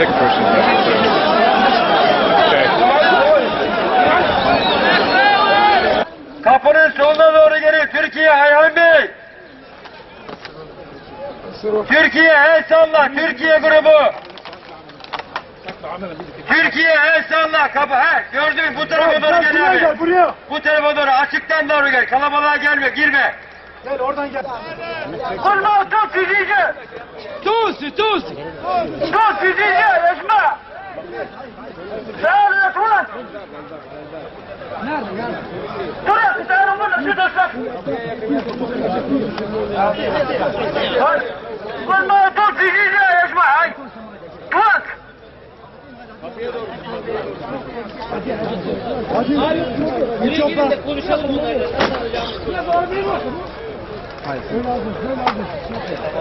sick person. Okay. Kapının soluna doğru geliyor Türkiye Ayhan Bey. Türkiye el salla Türkiye grubu. Türkiye el salla kapı. He gördün mü? bu tarafa doğru gel abi. Gel buraya. Bu tarafa doğru açıktan doğru gel. Kalabalığa gelme girme. Gel oradan gel. Kurma tut fizici. Tusi, tusi. Tut fizici Nerede nerede? Dur ya bir tane burada şu dostlar. Kurma tut fizici Esma. Ay. Tut. Bir çok var. Konuşalım bunları. Hayır. Söyle abi, söyle abi.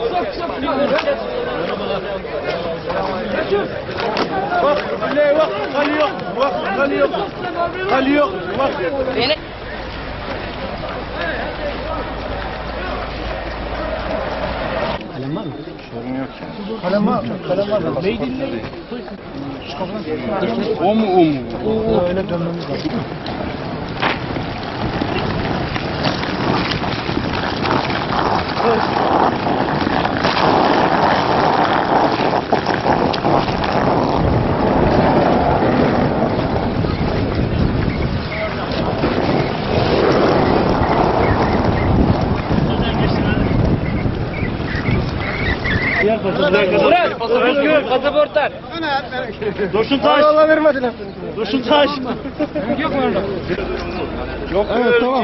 Sok, sok, Bak, ne bak, kalıyor, bak, kalıyor, kalıyor, bak. Kalem var mı? Sorun yok yani. Kalem var mı? Kalem var mı? Dinleyin? O mu o mu? O öyle dönmemiz lazım. Murat, Özgür, pasaportlar. Dursun Taş. Allah vermediler. Dursun Taş. Yok mu orada? Yok. Evet tamam.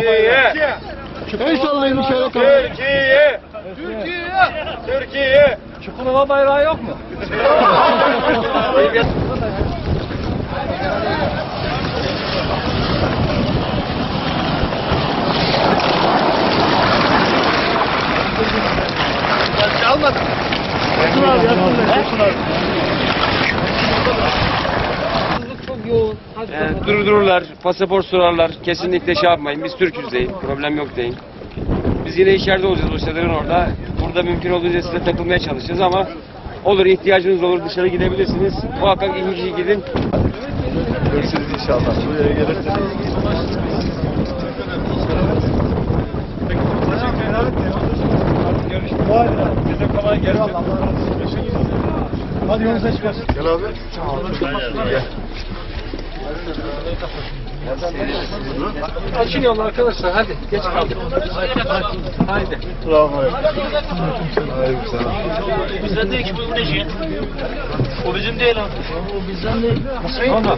El sallayın şöyle tamam. Türkiye. Türkiye. Türkiye. Çukurova bayrağı yok mu? Çok yoğun. Ee, durdururlar, pasaport sorarlar. Kesinlikle şey yapmayın. Biz Türk'üz deyin. Problem yok deyin. Biz yine içeride olacağız o çadırın orada. Burada mümkün olduğunca size takılmaya çalışacağız ama olur ihtiyacınız olur dışarı gidebilirsiniz. Muhakkak kişi gidin. Görüşürüz inşallah. Buraya gelirseniz. Size kolay gelsin. Eyvallah. Hadi yolunuza çıkarsın. Gel abi. Gel. Açın yolu arkadaşlar hadi geç kaldık. Haydi. Bizden değil ki bu neci. O bizim değil abi. O bizden değil. Ama.